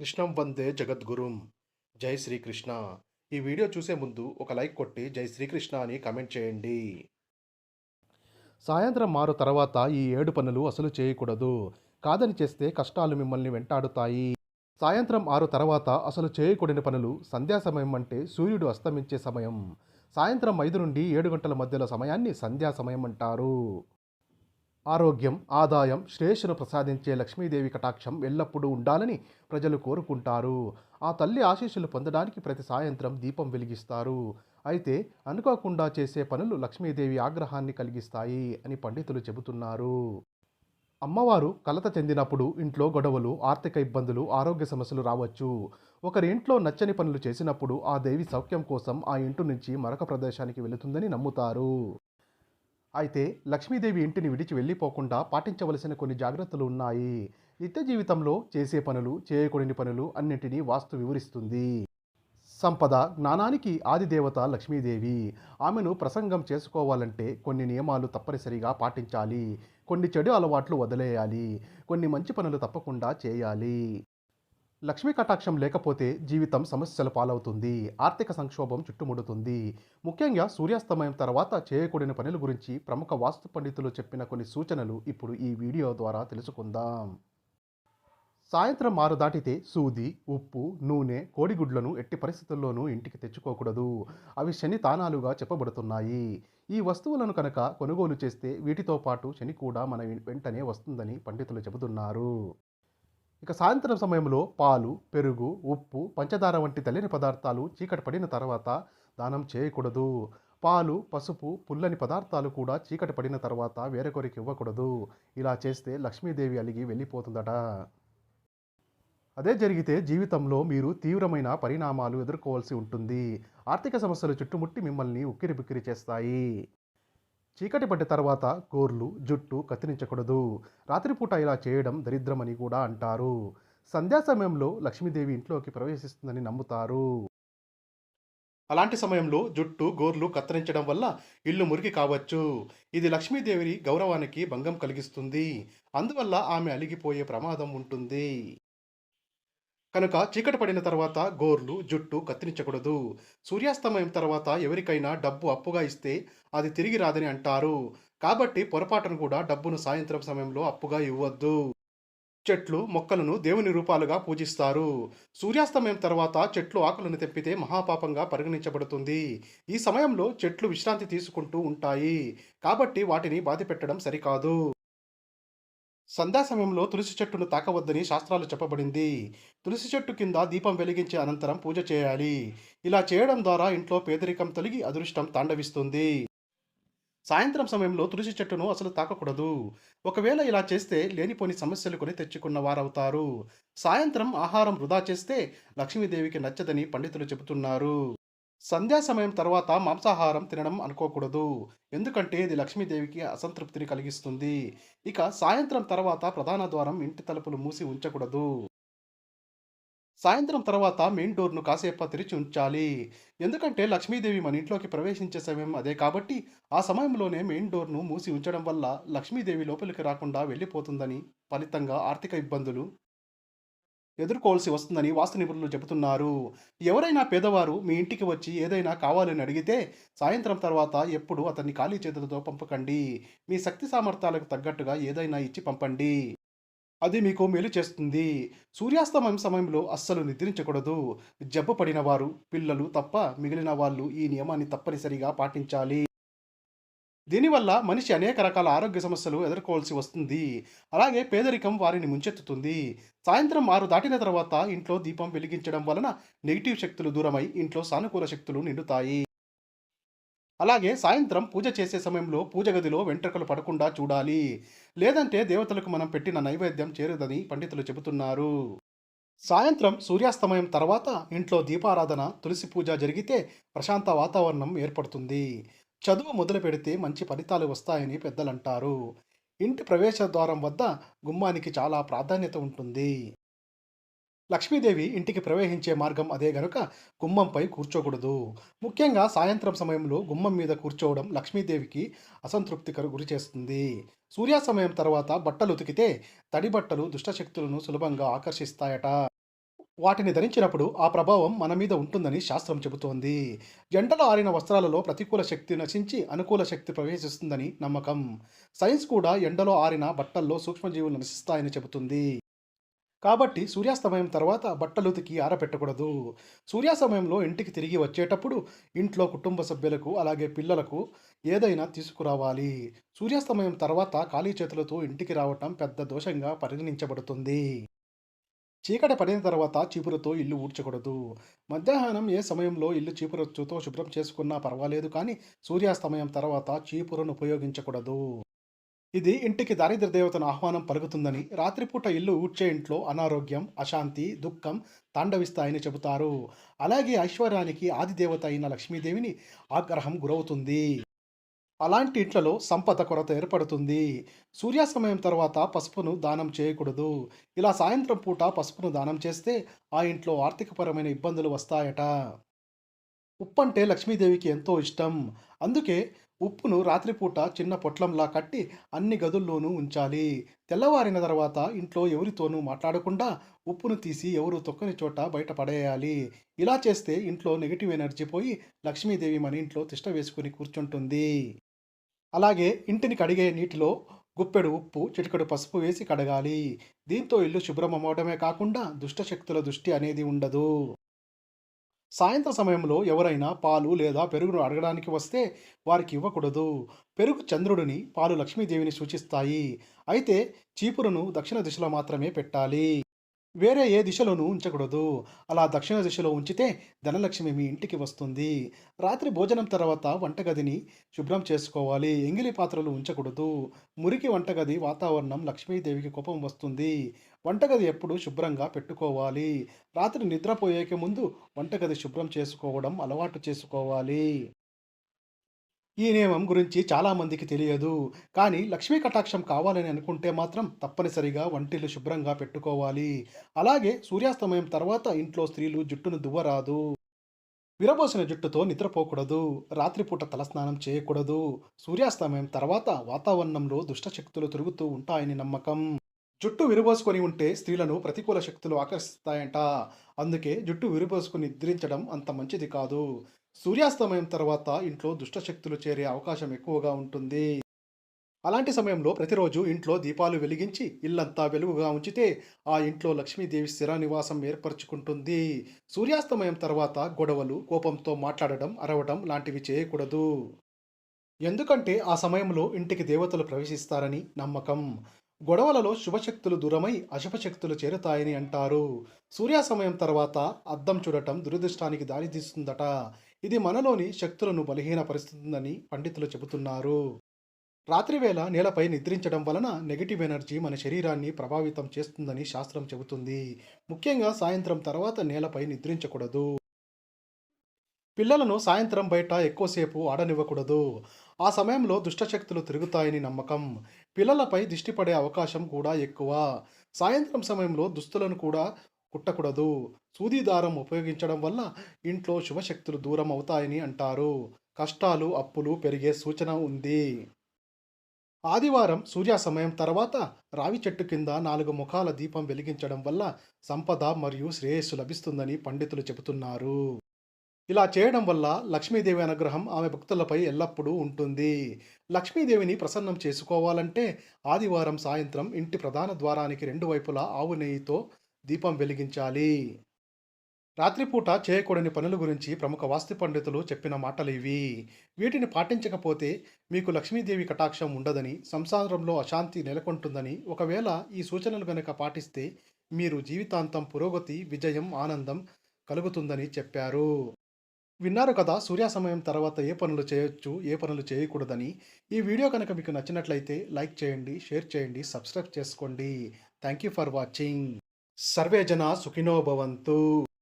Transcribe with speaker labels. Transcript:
Speaker 1: కృష్ణం వందే జగద్గురుం. జై శ్రీకృష్ణ. ఈ వీడియో చూసే ముందు ఒక లైక్ కొట్టి జై శ్రీకృష్ణ అని కమెంట్ చేయండి. సాయంత్రం మారు తర్వాత ఈ ఏడు పనులు అసలు చేయకూడదు. కాదని చేస్తే కష్టాలు మిమ్మల్ని వెంటాడుతాయి. సాయంత్రం ఆరు తర్వాత అసలు చేయకూడని పనులు సంధ్యా సమయం అంటే సూర్యుడు అస్తమించే సమయం. సాయంత్రం ఐదు నుండి ఏడు గంటల మధ్యలో సమయాన్ని సంధ్యా సమయం అంటారు. ఆరోగ్యం ఆదాయం శ్రేయస్సును ప్రసాదించే లక్ష్మీదేవి కటాక్షం ఎల్లప్పుడూ ఉండాలని ప్రజలు కోరుకుంటారు. ఆ తల్లి ఆశీస్సులు పొందడానికి ప్రతి సాయంత్రం దీపం వెలిగిస్తారు. అయితే అనుకోకుండా చేసే పనులు లక్ష్మీదేవి ఆగ్రహాన్ని కలిగిస్తాయి అని పండితులు చెబుతున్నారు. అమ్మవారు కలత చెందినప్పుడు ఇంట్లో గొడవలు ఆర్థిక ఇబ్బందులు ఆరోగ్య సమస్యలు రావచ్చు. ఒకరి ఇంట్లో నచ్చని పనులు చేసినప్పుడు ఆ దేవి సౌఖ్యం కోసం ఆ ఇంటి నుంచి మరొక ప్రదేశానికి వెళుతుందని నమ్ముతారు. అయితే లక్ష్మీదేవి ఇంటిని విడిచి వెళ్ళిపోకుండా పాటించవలసిన కొన్ని జాగ్రత్తలు ఉన్నాయి. నిత్య జీవితంలో చేసే పనులు చేయకూడని పనులు అన్నింటినీ వాస్తు వివరిస్తుంది. సంపద జ్ఞానానికి ఆదిదేవత లక్ష్మీదేవి. ఆమెను ప్రసంగం చేసుకోవాలంటే కొన్ని నియమాలు తప్పనిసరిగా పాటించాలి. కొన్ని చెడు అలవాట్లు వదిలేయాలి. కొన్ని మంచి పనులు తప్పకుండా చేయాలి. లక్ష్మీ కటాక్షం లేకపోతే జీవితం సమస్యల పాలవుతుంది. ఆర్థిక సంక్షోభం చుట్టుముడుతుంది. ముఖ్యంగా సూర్యాస్తమయం తర్వాత చేయకూడని పనుల గురించి ప్రముఖ వాస్తు పండితులు చెప్పిన కొన్ని సూచనలు ఇప్పుడు ఈ వీడియో ద్వారా తెలుసుకుందాం. సాయంత్రం ఆరు దాటితే సూది ఉప్పు నూనె కోడిగుడ్లను ఎట్టి పరిస్థితుల్లోనూ ఇంటికి తెచ్చుకోకూడదు. అవి శని తానాలుగా చెప్పబడుతున్నాయి. ఈ వస్తువులను కనుక కొనుగోలు చేస్తే వీటితో పాటు శని కూడా మన వెంటనే వస్తుందని పండితులు చెబుతున్నారు. ఇక సాయంత్రం సమయంలో పాలు పెరుగు ఉప్పు పంచదార వంటి తెల్లని పదార్థాలు చీకటి పడిన తర్వాత దానం చేయకూడదు. పాలు పసుపు పుల్లని పదార్థాలు కూడా చీకటి పడిన తర్వాత వేరొకరికి ఇవ్వకూడదు. ఇలా చేస్తే లక్ష్మీదేవి అలిగి వెళ్ళిపోతుందట. అదే జరిగితే జీవితంలో మీరు తీవ్రమైన పరిణామాలు ఎదుర్కోవాల్సి ఉంటుంది. ఆర్థిక సమస్యలు చుట్టుముట్టి మిమ్మల్ని ఉక్కిరి బిక్కిరి చేస్తాయి. చీకటి పడ్డ తర్వాత గోర్లు జుట్టు కత్తిరించకూడదు. రాత్రిపూట ఇలా చేయడం దరిద్రమని కూడా అంటారు. సంధ్యా సమయంలో లక్ష్మీదేవి ఇంట్లోకి ప్రవేశిస్తుందని నమ్ముతారు. అలాంటి సమయంలో జుట్టు గోర్లు కత్తిరించడం వల్ల ఇల్లు మురికి కావచ్చు. ఇది లక్ష్మీదేవి గౌరవానికి భంగం కలిగిస్తుంది. అందువల్ల ఆమె అలిగిపోయే ప్రమాదం ఉంటుంది. కనుక చీకటి పడిన తర్వాత గోర్లు జుట్టు కత్తిరించకూడదు. సూర్యాస్తమయం తర్వాత ఎవరికైనా డబ్బు అప్పుగా ఇస్తే అది తిరిగి రాదని అంటారు. కాబట్టి పొరపాటును కూడా డబ్బును సాయంత్రం సమయంలో అప్పుగా ఇవ్వద్దు. చెట్లు మొక్కలను దేవుని రూపాలుగా పూజిస్తారు. సూర్యాస్తమయం తర్వాత చెట్లు ఆకులను తెప్పితే మహాపాపంగా పరిగణించబడుతుంది. ఈ సమయంలో చెట్లు విశ్రాంతి తీసుకుంటూ ఉంటాయి. కాబట్టి వాటిని బాధపెట్టడం సరికాదు. సంధ్యా సమయంలో తులసి చెట్టును తాకవద్దని శాస్త్రాలు చెప్పబడింది. తులసి చెట్టు కింద దీపం వెలిగించే అనంతరం పూజ చేయాలి. ఇలా చేయడం ద్వారా ఇంట్లో పేదరికం తొలగి అదృష్టం తాండవిస్తుంది. సాయంత్రం సమయంలో తులసి చెట్టును అసలు తాకకూడదు. ఒకవేళ ఇలా చేస్తే లేనిపోని సమస్యలు కొని తెచ్చుకున్న వారవుతారు. సాయంత్రం ఆహారం వృధా చేస్తే లక్ష్మీదేవికి నచ్చదని పండితులు చెబుతున్నారు. సంధ్యా సమయం తర్వాత మాంసాహారం తినడం అనుకోకూడదు. ఎందుకంటే ఇది లక్ష్మీదేవికి అసంతృప్తిని కలిగిస్తుంది. ఇక సాయంత్రం తర్వాత ప్రధాన ద్వారం ఇంటి తలుపులు మూసి ఉంచకూడదు. సాయంత్రం తర్వాత మెయిన్ డోర్ను కాసేపు తెరిచి ఉంచాలి. ఎందుకంటే లక్ష్మీదేవి మన ఇంట్లోకి ప్రవేశించే సమయం అదే కాబట్టి ఆ సమయంలోనే మెయిన్ డోర్ను మూసి ఉంచడం వల్ల లక్ష్మీదేవి లోపలికి రాకుండా వెళ్ళిపోతుందని ఫలితంగా ఆర్థిక ఇబ్బందులు ఎదుర్కోవాల్సి వస్తుందని వాస్తు నిపుణులు చెబుతున్నారు. ఎవరైనా పేదవారు మీ ఇంటికి వచ్చి ఏదైనా కావాలని అడిగితే సాయంత్రం తర్వాత ఎప్పుడు అతన్ని ఖాళీ చేతులతో పంపకండి. మీ శక్తి సామర్థ్యాలకు తగ్గట్టుగా ఏదైనా ఇచ్చి పంపండి. అది మీకు మేలు చేస్తుంది. సూర్యాస్తమయం సమయంలో అస్సలు నిద్రించకూడదు. జబ్బు పడిన వారు పిల్లలు తప్ప మిగిలిన వాళ్ళు ఈ నియమాన్ని తప్పనిసరిగా పాటించాలి. దీనివల్ల మనిషి అనేక రకాల ఆరోగ్య సమస్యలు ఎదుర్కోవాల్సి వస్తుంది. అలాగే పేదరికం వారిని ముంచెత్తుతుంది. సాయంత్రం ఆరు దాటిన తర్వాత ఇంట్లో దీపం వెలిగించడం వలన నెగిటివ్ శక్తులు దూరమై ఇంట్లో సానుకూల శక్తులు నిండుతాయి. అలాగే సాయంత్రం పూజ చేసే సమయంలో పూజ గదిలో వెంట్రుకలు పడకుండా చూడాలి. లేదంటే దేవతలకు మనం పెట్టిన నైవేద్యం చేరదని పండితులు చెబుతున్నారు. సాయంత్రం సూర్యాస్తమయం తర్వాత ఇంట్లో దీపారాధన తులసి పూజ జరిగితే ప్రశాంత వాతావరణం ఏర్పడుతుంది. చదువు మొదలు పెడితే మంచి ఫలితాలు వస్తాయని పెద్దలంటారు. ఇంటి ప్రవేశ ద్వారం వద్ద గుమ్మానికి చాలా ప్రాధాన్యత ఉంటుంది. లక్ష్మీదేవి ఇంటికి ప్రవేశించే మార్గం అదే గనుక గుమ్మంపై కూర్చోకూడదు. ముఖ్యంగా సాయంత్రం సమయంలో గుమ్మం మీద కూర్చోవడం లక్ష్మీదేవికి అసంతృప్తికర గురి చేస్తుంది. సూర్యాస్తమయం తర్వాత బట్టలు ఉతికితే తడి బట్టలు దుష్టశక్తులను సులభంగా ఆకర్షిస్తాయట. వాటిని ధరించినప్పుడు ఆ ప్రభావం మన మీద ఉంటుందని శాస్త్రం చెబుతోంది. ఎండలో ఆరిన వస్త్రాలలో ప్రతికూల శక్తి నశించి అనుకూల శక్తి ప్రవేశిస్తుందని నమ్మకం. సైన్స్ కూడా ఎండలో ఆరిన బట్టల్లో సూక్ష్మజీవులు నశిస్తాయని చెబుతుంది. కాబట్టి సూర్యాస్తమయం తర్వాత బట్టలు ఉతికి ఆరబెట్టకూడదు సూర్యాస్తమయంలో ఇంటికి తిరిగి వచ్చేటప్పుడు ఇంట్లో కుటుంబ సభ్యులకు అలాగే పిల్లలకు ఏదైనా తీసుకురావాలి. సూర్యాస్తమయం తర్వాత ఖాళీ చేతులతో ఇంటికి రావటం పెద్ద దోషంగా పరిగణించబడుతుంది. చీకటి పడిన తర్వాత చీపురుతో ఇల్లు ఊడ్చకూడదు. మధ్యాహ్నం ఏ సమయంలో ఇల్లు చీపురొచ్చుతో శుభ్రం చేసుకున్నా పర్వాలేదు కానీ సూర్యాస్తమయం తర్వాత చీపురును ఉపయోగించకూడదు. ఇది ఇంటికి దారిద్ర దేవతను ఆహ్వానం పలుకుతుందని రాత్రిపూట ఇల్లు ఊడ్చే ఇంట్లో అనారోగ్యం అశాంతి దుఃఖం తాండవిస్తాయని చెబుతారు. అలాగే ఐశ్వర్యానికి ఆదిదేవత అయిన లక్ష్మీదేవిని ఆగ్రహం గురవుతుంది. అలాంటి ఇంట్లలో సంపద కొరత ఏర్పడుతుంది. సూర్యాస్తమయం తర్వాత పసుపును దానం చేయకూడదు. ఇలా సాయంత్రం పూట పసుపును దానం చేస్తే ఆ ఇంట్లో ఆర్థికపరమైన ఇబ్బందులు వస్తాయట. ఉప్పు అంటే లక్ష్మీదేవికి ఎంతో ఇష్టం. అందుకే ఉప్పును రాత్రిపూట చిన్న పొట్లంలా కట్టి అన్ని గదుల్లోనూ ఉంచాలి. తెల్లవారిన తర్వాత ఇంట్లో ఎవరితోనూ మాట్లాడకుండా ఉప్పును తీసి ఎవరు తొక్కని చోట బయట పడేయాలి. ఇలా చేస్తే ఇంట్లో నెగిటివ్ ఎనర్జీ పోయి లక్ష్మీదేవి మన ఇంట్లో తిష్ట వేసుకుని కూర్చుంటుంది. అలాగే ఇంటిని కడిగే నీటిలో గుప్పెడు ఉప్పు చిటికెడు పసుపు వేసి కడగాలి. దీంతో ఇల్లు శుభ్రం అవ్వడమే కాకుండా దుష్టశక్తుల దృష్టి అనేది ఉండదు. సాయంత్రం సమయంలో ఎవరైనా పాలు లేదా పెరుగును అడగడానికి వస్తే వారికి ఇవ్వకూడదు. పెరుగు చంద్రుడిని పాలు లక్ష్మీదేవిని సూచిస్తాయి. అయితే చీపురును దక్షిణ దిశలో మాత్రమే పెట్టాలి. వేరే ఏ దిశలోనూ ఉంచకూడదు. అలా దక్షిణ దిశలో ఉంచితే ధనలక్ష్మి మీ ఇంటికి వస్తుంది. రాత్రి భోజనం తర్వాత వంటగదిని శుభ్రం చేసుకోవాలి. ఎంగిలి పాత్రలు ఉంచకూడదు. మురికి వంటగది వాతావరణం లక్ష్మీదేవికి కోపం వస్తుంది. వంటగది ఎప్పుడు శుభ్రంగా పెట్టుకోవాలి. రాత్రి నిద్రపోయేకి ముందు వంటగది శుభ్రం చేసుకోవడం అలవాటు చేసుకోవాలి. ఈ నియమం గురించి చాలామందికి తెలియదు. కానీ లక్ష్మీ కటాక్షం కావాలని అనుకుంటే మాత్రం తప్పనిసరిగా వంటిల్లు శుభ్రంగా పెట్టుకోవాలి. అలాగే సూర్యాస్తమయం తర్వాత ఇంట్లో స్త్రీలు జుట్టును దువ్వరాదు. విరబోసిన జుట్టుతో నిద్రపోకూడదు. రాత్రిపూట తలస్నానం చేయకూడదు. సూర్యాస్తమయం తర్వాత వాతావరణంలో దుష్టశక్తులు తిరుగుతూ ఉంటాయని నమ్మకం. జుట్టు విరబోసుకొని ఉంటే స్త్రీలను ప్రతికూల శక్తులు ఆకర్షిస్తాయంట. అందుకే జుట్టు విరబోసుకుని నిద్రించడం అంత మంచిది కాదు. సూర్యాస్తమయం తర్వాత ఇంట్లో దుష్టశక్తులు చేరే అవకాశం ఎక్కువగా ఉంటుంది. అలాంటి సమయంలో ప్రతిరోజు ఇంట్లో దీపాలు వెలిగించి ఇల్లంతా వెలుగుగా ఉంచితే ఆ ఇంట్లో లక్ష్మీదేవి స్థిర నివాసం ఏర్పరచుకుంటుంది. సూర్యాస్తమయం తర్వాత గొడవలు కోపంతో మాట్లాడడం అరవడం లాంటివి చేయకూడదు. ఎందుకంటే ఆ సమయంలో ఇంటికి దేవతలు ప్రవేశిస్తారని నమ్మకం. గొడవలలో శుభశక్తులు దూరమై అశుభశక్తులు చేరుతాయని అంటారు. సూర్యాసమయం తర్వాత అద్దం చూడటం దురదృష్టానికి దారితీస్తుందట ఇది మనలోని శక్తులను బలహీనపరుస్తుందని పండితులు చెబుతున్నారు. రాత్రివేళ నేలపై నిద్రించడం వలన నెగిటివ్ ఎనర్జీ మన శరీరాన్ని ప్రభావితం చేస్తుందని శాస్త్రం చెబుతుంది. ముఖ్యంగా సాయంత్రం తర్వాత నేలపై నిద్రించకూడదు. పిల్లలను సాయంత్రం బయట ఎక్కువసేపు ఆడనివ్వకూడదు. ఆ సమయంలో దుష్టశక్తులు తిరుగుతాయని నమ్మకం. పిల్లలపై దిష్టి పడే అవకాశం కూడా ఎక్కువ. సాయంత్రం సమయంలో దుస్తులను కూడా కుట్టకూడదు. సూది దారం ఉపయోగించడం వల్ల ఇంట్లో శుభశక్తులు దూరం అవుతాయని అంటారు. కష్టాలు అప్పులు పెరిగే సూచన ఉంది. ఆదివారం సూర్య సమయం తర్వాత రావి చెట్టు కింద నాలుగు ముఖాల దీపం వెలిగించడం వల్ల సంపద మరియు శ్రేయస్సు లభిస్తుందని పండితులు చెబుతున్నారు. ఇలా చేయడం వల్ల లక్ష్మీదేవి అనుగ్రహం ఆమె భక్తులపై ఎల్లప్పుడూ ఉంటుంది. లక్ష్మీదేవిని ప్రసన్నం చేసుకోవాలంటే ఆదివారం సాయంత్రం ఇంటి ప్రధాన ద్వారానికి రెండు వైపులా ఆవు నెయ్యితో దీపం వెలిగించాలి. రాత్రిపూట చేయకూడని పనుల గురించి ప్రముఖ వాస్తు పండితులు చెప్పిన మాటలు ఇవి వీటిని పాటించకపోతే మీకు లక్ష్మీదేవి కటాక్షం ఉండదని సంసారంలో అశాంతి నెలకొంటుందని ఒకవేళ ఈ సూచనలు కనుక పాటిస్తే మీరు జీవితాంతం పురోగతి విజయం ఆనందం కలుగుతుందని చెప్పారు. విన్నారు కదా సూర్య సమయం తర్వాత ఏ పనులు చేయొచ్చు ఏ పనులు చేయకూడదని. ఈ వీడియో కనుక మీకు నచ్చినట్లయితే లైక్ చేయండి షేర్ చేయండి సబ్స్క్రైబ్ చేసుకోండి. థ్యాంక్ యూ ఫర్ వాచింగ్ సర్వే జన సుఖినో భవంతు.